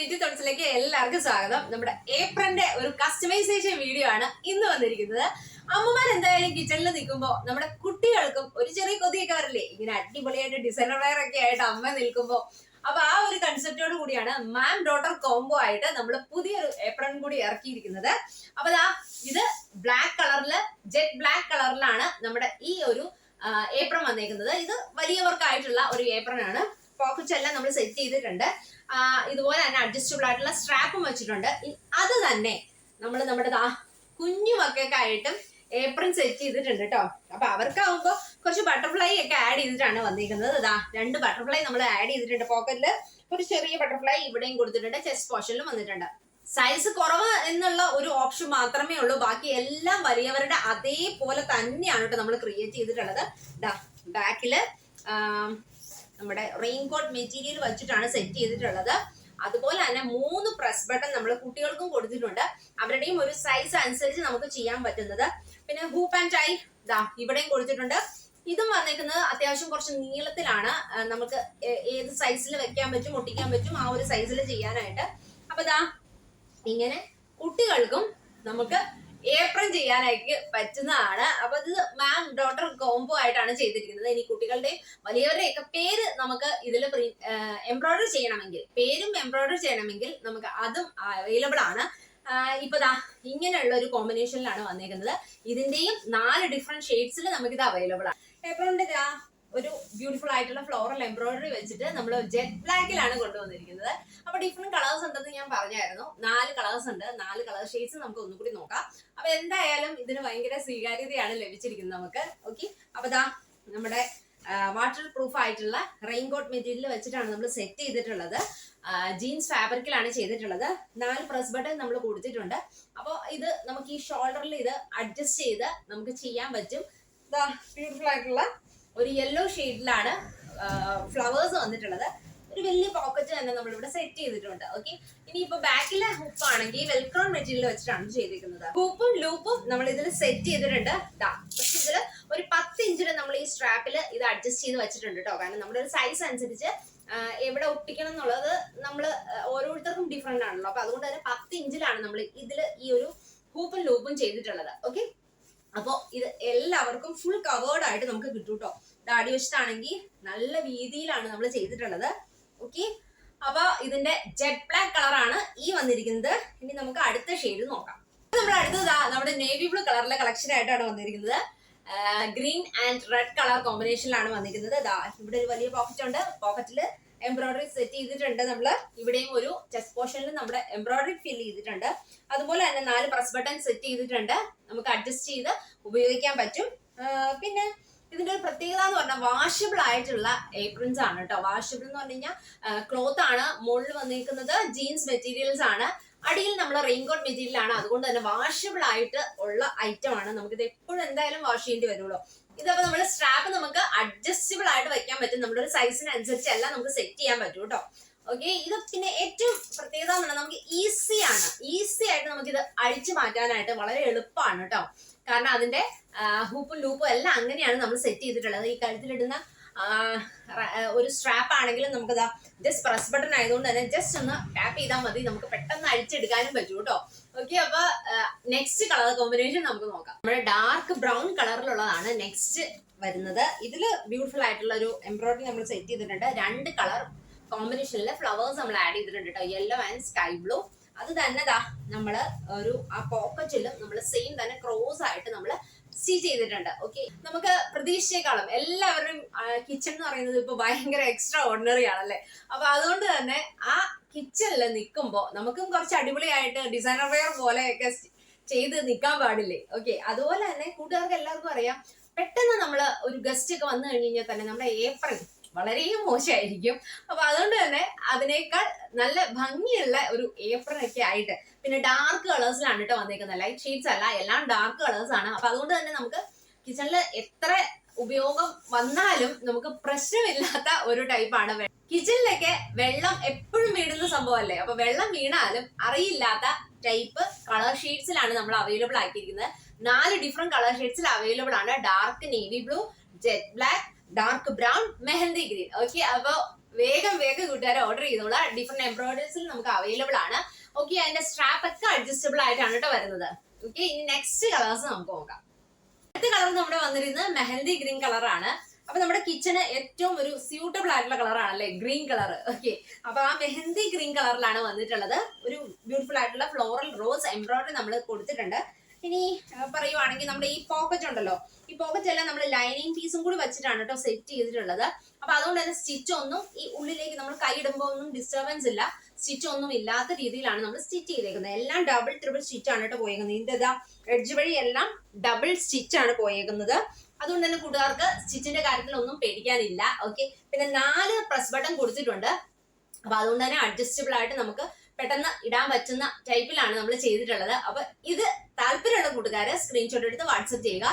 ലിറ്റി എല്ലാവർക്കും സ്വാഗതം. നമ്മുടെ ഏപ്രന്റെ ഒരു കസ്റ്റമൈസേഷൻ വീഡിയോ ആണ് ഇന്ന് വന്നിരിക്കുന്നത്. അമ്മമാർ എന്തായാലും കിച്ചണിൽ നിൽക്കുമ്പോൾ നമ്മുടെ കുട്ടികൾക്കും ഒരു ചെറിയ കൊതിയൊക്കെ വരില്ലേ? ഇങ്ങനെ അടിപൊളിയായിട്ട് ഡിസൈനർ വെയർ ഒക്കെ ആയിട്ട് അമ്മ നിൽക്കുമ്പോൾ അപ്പൊ ആ ഒരു കൺസെപ്റ്റോട് കൂടിയാണ് മാം ഡോട്ടർ കോംബോ ആയിട്ട് നമ്മൾ പുതിയൊരു ഏപ്രൺ കൂടി ഇറക്കിയിരിക്കുന്നത്. അപ്പൊ ദാ ഇത് ബ്ലാക്ക് കളറിൽ ജെറ്റ് ബ്ലാക്ക് കളറിലാണ് നമ്മുടെ ഈ ഒരു ഏപ്രൺ വന്നേക്കുന്നത്. ഇത് വലിയവർക്കായിട്ടുള്ള ഒരു ഏപ്രൺ ആണ്. പോക്കറ്റ്സ് എല്ലാം നമ്മൾ സെറ്റ് ചെയ്തിട്ടുണ്ട്. ഇതുപോലെ തന്നെ അഡ്ജസ്റ്റബിൾ ആയിട്ടുള്ള സ്ട്രാപ്പും വെച്ചിട്ടുണ്ട്. അത് തന്നെ നമ്മൾ നമ്മുടെ ദാ കുഞ്ഞു മക്കൾക്കായിട്ടും ഏപ്രിൻ സെറ്റ് ചെയ്തിട്ടുണ്ട് കേട്ടോ അപ്പൊ അവർക്കാവുമ്പോ കുറച്ച് ബട്ടർഫ്ലൈ ഒക്കെ ആഡ് ചെയ്തിട്ടാണ് വന്നിരിക്കുന്നത് ഇതാ രണ്ട് ബട്ടർഫ്ലൈ നമ്മൾ ആഡ് ചെയ്തിട്ടുണ്ട് പോക്കറ്റിൽ ഒരു ചെറിയ ബട്ടർഫ്ലൈ ഇവിടെയും കൊടുത്തിട്ടുണ്ട്. ചെസ്റ്റ് പോർഷനിലും വന്നിട്ടുണ്ട്. സൈസ് കുറവ് എന്നുള്ള ഒരു ഓപ്ഷൻ മാത്രമേ ഉള്ളൂ. ബാക്കി എല്ലാം വലിയവരുടെ അതേപോലെ തന്നെയാണ് കേട്ടോ നമ്മൾ ക്രിയേറ്റ് ചെയ്തിട്ടുള്ളത്. ഇതാ ബാക്കിൽ നമ്മുടെ റെയിൻകോട്ട് മെറ്റീരിയൽ വെച്ചിട്ടാണ് സെറ്റ് ചെയ്തിട്ടുള്ളത്. അതുപോലെ തന്നെ മൂന്ന് പ്രസ് ബട്ടൺ നമ്മൾ കുട്ടികൾക്കും കൊടുത്തിട്ടുണ്ട്. അവരുടെയും ഒരു സൈസ് അനുസരിച്ച് നമുക്ക് ചെയ്യാൻ പറ്റുന്നത്. പിന്നെ ഹൂപ്പ് ആൻഡ് ടൈ ദാ ഇവിടെയും കൊടുത്തിട്ടുണ്ട്. ഇതും വന്നേക്കുന്നത് അത്യാവശ്യം കുറച്ച് നീളത്തിലാണ്. നമുക്ക് ഏത് സൈസിൽ വെക്കാൻ പറ്റും ഒട്ടിക്കാൻ പറ്റും ആ ഒരു സൈസിൽ ചെയ്യാനായിട്ട്. അപ്പൊ ദാ ഇങ്ങനെ കുട്ടികൾക്കും നമുക്ക് ഏപ്രൺ ചെയ്യാനായിട്ട് പറ്റുന്നതാണ്. അപ്പൊ ഇത് മാം ഡോട്ടർ കോംബോ ആയിട്ടാണ് ചെയ്തിരിക്കുന്നത്. ഇനി കുട്ടികളുടെ വലിയവരുടെയൊക്കെ പേര് നമുക്ക് ഇതിൽ എംബ്രോയിഡറി ചെയ്യണമെങ്കിൽ പേരും എംബ്രോയിഡറി ചെയ്യണമെങ്കിൽ നമുക്ക് അതും അവൈലബിൾ ആണ്. ഇപ്പൊ ദാ ഇങ്ങനെയുള്ള ഒരു കോമ്പിനേഷനിലാണ് വന്നേക്കുന്നത്. ഇതിന്റെയും നാല് ഡിഫറെന്റ് ഷെയ്ഡ്സിൽ നമുക്ക് ഇത് അവൈലബിൾ ആണ്. ഏപ്രണിന്റെ ഒരു ബ്യൂട്ടിഫുൾ ആയിട്ടുള്ള ഫ്ലോറൽ എംബ്രോയിഡറി വെച്ചിട്ട് നമ്മൾ ജെറ്റ് ബ്ലാക്കിലാണ് കൊണ്ടുവന്നിരിക്കുന്നത്. അപ്പൊ ഡിഫറെന്റ് കളേഴ്സ് ഉണ്ടെന്ന് ഞാൻ പറഞ്ഞായിരുന്നു. നാല് കളേഴ്സ് ഉണ്ട്. നാല് കളർ ഷെയ്ഡ്സ് നമുക്ക് ഒന്നുകൂടി നോക്കാം. അപ്പൊ എന്തായാലും ഇതിന് ഭയങ്കര സ്വീകാര്യതയാണ് ലഭിച്ചിരിക്കുന്നത് നമുക്ക്. ഓക്കെ അപ്പൊ ദാ നമ്മുടെ വാട്ടർ പ്രൂഫ് ആയിട്ടുള്ള റെയിൻകോട്ട് മെറ്റീരിയൽ വെച്ചിട്ടാണ് നമ്മൾ സെറ്റ് ചെയ്തിട്ടുള്ളത്. ജീൻസ് ഫാബ്രിക്കിലാണ് ചെയ്തിട്ടുള്ളത്. നാല് പ്രസ് ബട്ടൺ നമ്മൾ കൊടുത്തിട്ടുണ്ട്. അപ്പോൾ ഇത് നമുക്ക് ഈ ഷോൾഡറിൽ ഇത് അഡ്ജസ്റ്റ് ചെയ്ത് നമുക്ക് ചെയ്യാൻ പറ്റും. ബ്യൂട്ടിഫുൾ ആയിട്ടുള്ള ഒരു യെല്ലോ ഷെയ്ഡിലാണ് ഫ്ലവേഴ്സ് വന്നിട്ടുള്ളത്. ഒരു വലിയ പോക്കറ്റ് തന്നെ നമ്മൾ ഇവിടെ സെറ്റ് ചെയ്തിട്ടുണ്ട് ഓക്കെ ഇനിയിപ്പോ ബാക്കിലെ ഹുപ്പ് ആണെങ്കിൽ വെൽക്രോൺ മെറ്റീരിയൽ വെച്ചിട്ടാണ് ചെയ്തിരിക്കുന്നത് ഹൂപ്പും ലൂപ്പും നമ്മൾ ഇതിൽ സെറ്റ് ചെയ്തിട്ടുണ്ട്. പക്ഷെ ഇതിൽ ഒരു പത്ത് ഇഞ്ചിന് നമ്മൾ ഈ സ്ട്രാപ്പിൽ ഇത് അഡ്ജസ്റ്റ് ചെയ്ത് വെച്ചിട്ടുണ്ട് കേട്ടോ കാരണം നമ്മുടെ ഒരു സൈസ് അനുസരിച്ച് എവിടെ ഒട്ടിക്കണം എന്നുള്ളത് നമ്മൾ ഓരോരുത്തർക്കും ഡിഫറെന്റ് ആണല്ലോ. അപ്പൊ അതുകൊണ്ട് തന്നെ പത്ത് ഇഞ്ചിലാണ് നമ്മൾ ഇതിൽ ഈ ഒരു ഹൂപ്പും ലൂപ്പും ചെയ്തിട്ടുള്ളത് ഓക്കെ അപ്പോൾ ഇത് എല്ലാവർക്കും ഫുൾ കവേർഡ് ആയിട്ട് നമുക്ക് കിട്ടും കേട്ടോ ദാടി വശത്താണെങ്കിൽ നല്ല വീതിയിലാണ് നമ്മൾ ചെയ്തിട്ടുള്ളത്. ഓക്കെ അപ്പൊ ഇതിന്റെ ജെറ്റ് ബ്ലാക്ക് കളറാണ് ഈ വന്നിരിക്കുന്നത്. ഇനി നമുക്ക് അടുത്ത ഷെയ്ഡ് നോക്കാം. നമ്മൾ അടുത്തത് നമ്മുടെ നേവി ബ്ലൂ കളറിലെ കളക്ഷൻ ആയിട്ടാണ് വന്നിരിക്കുന്നത്. ഗ്രീൻ ആൻഡ് റെഡ് കളർ കോമ്പിനേഷനിലാണ് വന്നിരിക്കുന്നത്. ദാ ഇവിടെ ഒരു വലിയ പോക്കറ്റ് ഉണ്ട്. പോക്കറ്റിൽ എംബ്രോയിഡറി സെറ്റ് ചെയ്തിട്ടുണ്ട് നമ്മൾ ഇവിടെയും ഒരു ചെസ്റ്റ് പോർഷനിൽ നമ്മുടെ എംബ്രോയിഡറി ഫിൽ ചെയ്തിട്ടുണ്ട്. അതുപോലെ തന്നെ നാല് പ്രസ് ബട്ടൺ സെറ്റ് ചെയ്തിട്ടുണ്ട്. നമുക്ക് അഡ്ജസ്റ്റ് ചെയ്ത് ഉപയോഗിക്കാൻ പറ്റും. പിന്നെ ഇതിന്റെ ഒരു പ്രത്യേകത എന്ന് പറഞ്ഞാൽ വാഷബിൾ ആയിട്ടുള്ള ഏപ്രിൻസ് ആണ് കേട്ടോ. വാഷബിൾ എന്ന് പറഞ്ഞു കഴിഞ്ഞാൽ ക്ലോത്ത് ആണ്. മുകളിൽ വന്നിരിക്കുന്നത് ജീൻസ് മെറ്റീരിയൽസ് ആണ്. അടിയിൽ നമ്മൾ റെയിൻകോട്ട് മെറ്റീരിയൽ ആണ്. അതുകൊണ്ട് തന്നെ വാഷബിൾ ആയിട്ട് ഉള്ള ഐറ്റം ആണ്. നമുക്കിത് എപ്പോഴും എന്തായാലും വാഷ് ചെയ്യേണ്ടി വരുള്ളൂ. ഇതപ്പോ നമ്മുടെ സ്ട്രാപ്പ് നമുക്ക് അഡ്ജസ്റ്റബിൾ ആയിട്ട് വെക്കാൻ പറ്റും. നമ്മുടെ ഒരു സൈസിനനുസരിച്ച് എല്ലാം നമുക്ക് സെറ്റ് ചെയ്യാൻ പറ്റും കേട്ടോ. ഓക്കെ ഇത് പിന്നെ ഏറ്റവും പ്രത്യേകത എന്ന് പറഞ്ഞാൽ നമുക്ക് ഈസി ആണ്. ഈസി ആയിട്ട് നമുക്ക് ഇത് അഴിച്ചു മാറ്റാനായിട്ട് വളരെ എളുപ്പമാണ് കേട്ടോ. കാരണം അതിന്റെ ഹൂപ്പും ലൂപ്പും എല്ലാം അങ്ങനെയാണ് നമ്മൾ സെറ്റ് ചെയ്തിട്ടുള്ളത്. ഈ കഴുത്തിലിടുന്ന ഒരു സ്ട്രാപ്പ് ആണെങ്കിലും നമുക്ക് ജസ്റ്റ് പ്രസ് ബട്ടൺ ആയതുകൊണ്ട് തന്നെ ജസ്റ്റ് ഒന്ന് ടാപ്പ് ചെയ്താൽ മതി. നമുക്ക് പെട്ടെന്ന് അഴിച്ചെടുക്കാനും പറ്റും കേട്ടോ. ഓക്കെ അപ്പൊ നെക്സ്റ്റ് കളർ കോമ്പിനേഷൻ നമുക്ക് നോക്കാം. നമ്മുടെ ഡാർക്ക് ബ്രൗൺ കളറിലുള്ളതാണ് നെക്സ്റ്റ് വരുന്നത്. ഇതിൽ ബ്യൂട്ടിഫുൾ ആയിട്ടുള്ള ഒരു എംബ്രോയിഡറി നമ്മൾ സെറ്റ് ചെയ്തിട്ടുണ്ട്. രണ്ട് കളർ കോമ്പിനേഷനിലെ ഫ്ലവേഴ്സ് നമ്മൾ ആഡ് ചെയ്തിട്ടുണ്ട് കേട്ടോ. യെല്ലോ ആൻഡ് സ്കൈ ബ്ലൂ അത് തന്നെ ദാ നമ്മൾ ഒരു ആ പോക്കറ്റിലും നമ്മൾ സെയിം തന്നെ ക്രോസ് ആയിട്ട് നമ്മൾ സ്റ്റിച്ച് ചെയ്തിട്ടുണ്ട്. ഓക്കെ നമുക്ക് പ്രതീക്ഷിച്ചേക്കാളും എല്ലാവരുടെയും കിച്ചൺ എന്ന് പറയുന്നത് ഇപ്പൊ ഭയങ്കര എക്സ്ട്രാ ഓർഡിനറി ആണല്ലേ? അപ്പൊ അതുകൊണ്ട് തന്നെ ആ കിച്ചണിൽ നിൽക്കുമ്പോൾ നമുക്കും കുറച്ച് അടിപൊളിയായിട്ട് ഡിസൈനർ വെയർ പോലെയൊക്കെ ചെയ്ത് നിൽക്കാൻ പാടില്ലേ? ഓക്കെ അതുപോലെ തന്നെ കൂട്ടുകാർക്ക് എല്ലാവർക്കും അറിയാം പെട്ടെന്ന് നമ്മൾ ഒരു ഗസ്റ്റ് ഒക്കെ വന്നു കഴിഞ്ഞു കഴിഞ്ഞാൽ തന്നെ നമ്മുടെ ഏപ്രിൽ വളരെ മോശമായിരിക്കും. അപ്പൊ അതുകൊണ്ട് തന്നെ അതിനേക്കാൾ നല്ല ഭംഗിയുള്ള ഒരു ഏപ്രൺ ഒക്കെ ആയിട്ട്. പിന്നെ ഡാർക്ക് കളേഴ്സിലാണ് കേട്ടോ വന്നേക്കുന്നത്. ലൈറ്റ് ഷെയ്ഡ്സ് അല്ല എല്ലാം ഡാർക്ക് കളേഴ്സ് ആണ്. അപ്പൊ അതുകൊണ്ട് തന്നെ നമുക്ക് കിച്ചണിൽ എത്ര ഉപയോഗം വന്നാലും നമുക്ക് പ്രശ്നമില്ലാത്ത ഒരു ടൈപ്പാണ് കിച്ചണിലൊക്കെ വെള്ളം എപ്പോഴും വീടുന്ന സംഭവമല്ലേ? അപ്പൊ വെള്ളം വീണാലും അറിയില്ലാത്ത ടൈപ്പ് കളർ ഷെയ്ഡ്സിലാണ് നമ്മൾ അവൈലബിൾ ആക്കിയിരിക്കുന്നത്. നാല് ഡിഫറെന്റ് കളർ ഷെയ്ഡ്സിൽ അവൈലബിൾ ആണ്. Dark navy blue jet black dark brown mehndi green okay അപ്പൊ വേഗം വേഗം കൂട്ടുകാരെ ഓർഡർ ചെയ്തോളാം. ഡിഫറെന്റ് എംബ്രോയിഡേഴ്സിൽ നമുക്ക് അവൈലബിൾ ആണ്. ഓക്കെ അതിന്റെ സ്ട്രാപ്പ് ഒക്കെ അഡ്ജസ്റ്റബിൾ ആയിട്ടാണ് കേട്ടോ വരുന്നത്. ഓക്കെ ഇനി നെക്സ്റ്റ് കളേഴ്സ് നമുക്ക് നോക്കാം. അടുത്ത കളർ നമ്മുടെ വന്നിരുന്നത് മെഹന്തി ഗ്രീൻ കളറാണ് അപ്പൊ നമ്മുടെ കിച്ചണ് ഏറ്റവും ഒരു സ്യൂട്ടബിൾ ആയിട്ടുള്ള കളറാണ് ആണല്ലേ? ഗ്രീൻ കളർ ഓക്കെ അപ്പൊ ആ മെഹന്തി ഗ്രീൻ കളറിലാണ് വന്നിട്ടുള്ളത്. ഒരു ബ്യൂട്ടിഫുൾ ആയിട്ടുള്ള ഫ്ലോറൽ റോസ് എംബ്രോയിഡറി നമ്മൾ കൊടുത്തിട്ടുണ്ട്. ഇനി പറയുവാണെങ്കിൽ നമ്മുടെ ഈ പോക്കറ്റ് ഉണ്ടല്ലോ. ഈ പോക്കറ്റ് എല്ലാം നമ്മൾ ലൈനിങ് പീസും കൂടി വെച്ചിട്ടാണ് കേട്ടോ സെറ്റ് ചെയ്തിട്ടുള്ളത്. അപ്പൊ അതുകൊണ്ട് തന്നെ സ്റ്റിച്ച് ഒന്നും ഈ ഉള്ളിലേക്ക് നമ്മൾ കൈ ഇടുമ്പോൾ ഒന്നും ഡിസ്റ്റർബൻസ് ഇല്ല. സ്റ്റിച്ച് ഒന്നും ഇല്ലാത്ത രീതിയിലാണ് നമ്മൾ സ്റ്റിച്ച് ചെയ്തേക്കുന്നത്. എല്ലാം ഡബിൾ ട്രിപ്പിൾ സ്റ്റിച്ച് ആണ് കേട്ടോ പോയേക്കുന്നത്. ഇതിന്റെ ഇതാ എഡ്ജ് വഴി എല്ലാം ഡബിൾ സ്റ്റിച്ച് ആണ് പോയേക്കുന്നത്. അതുകൊണ്ട് തന്നെ കൂട്ടുകാർക്ക് സ്റ്റിച്ചിന്റെ കാര്യത്തിൽ ഒന്നും പേടിക്കാനില്ല. ഓക്കെ പിന്നെ നാല് പ്രസ് ബട്ടൺ കൊടുത്തിട്ടുണ്ട്. അപ്പൊ അതുകൊണ്ട് തന്നെ അഡ്ജസ്റ്റബിൾ ആയിട്ട് നമുക്ക് പെട്ടെന്ന് ഇടാൻ പറ്റുന്ന ടൈപ്പിലാണ് നമ്മൾ ചെയ്തിട്ടുള്ളത്. അപ്പൊ ഇത് താല്പര്യമുള്ള കൂട്ടുകാരെ സ്ക്രീൻഷോട്ട് എടുത്ത് വാട്സപ്പ് ചെയ്യുക.